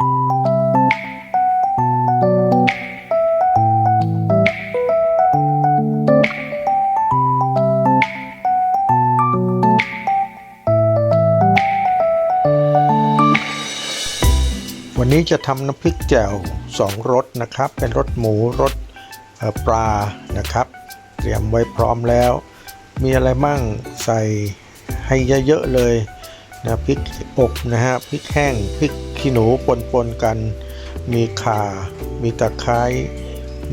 วันนี้จะทำน้ำพริกแจ่วสองรสนะครับ เป็นรสหมูรสปลานะครับ เตรียมไว้พร้อมแล้ว มีอะไรมั่งใส่ให้เยอะๆเลย นะพริกอบนะฮะพริกแห้งพริกขี้หนูปนๆกัน มีข่า มีตะไคร้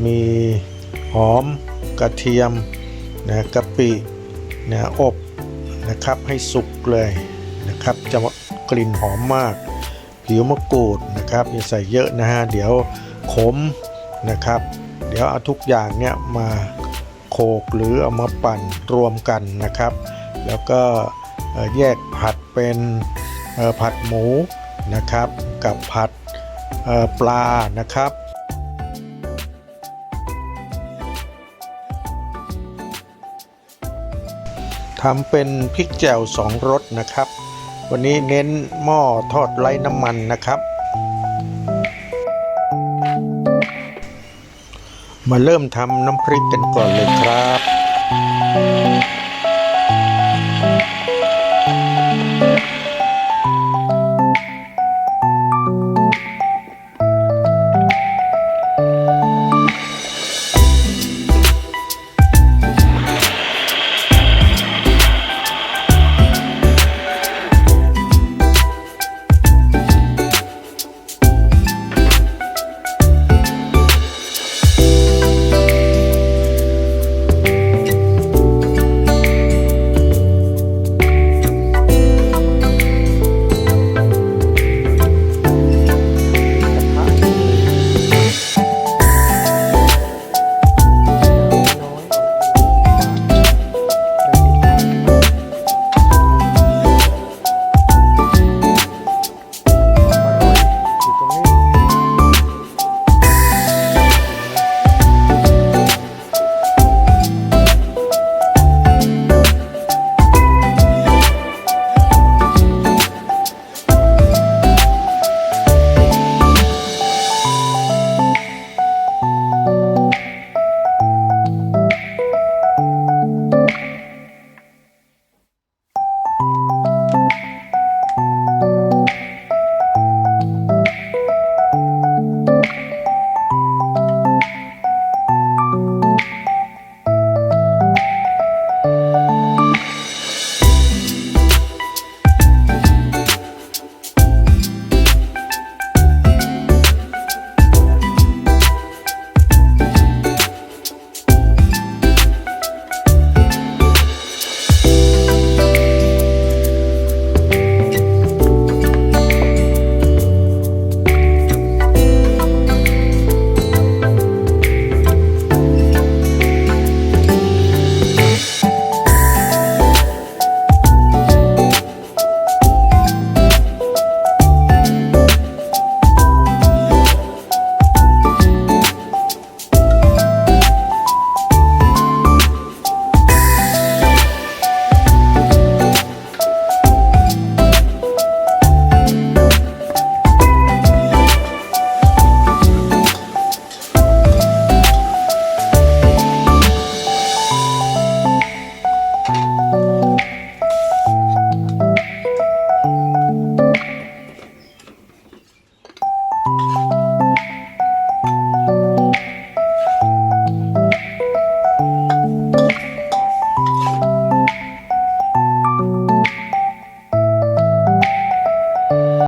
มีหอมกระเทียมนะกะปินะอบนะครับให้สุกเลยนะครับจะกลิ่นหอมมาก ผิวมะกรูดนะครับอย่าใส่เยอะนะฮะเดี๋ยวขมนะครับ เดี๋ยวเอาทุกอย่างเนี่ยมาโขกหรือเอามาปั่นรวมกันนะครับ แล้วก็ แยกผัดเป็นผัดหมูนะครับ กับผัดปลานะครับทำเป็นพริกแจ่วสองรสนะครับ วันนี้เน้นหม้อทอดไร้น้ำมันนะครับ มาเริ่มทำน้ำพริกกันก่อนเลยครับ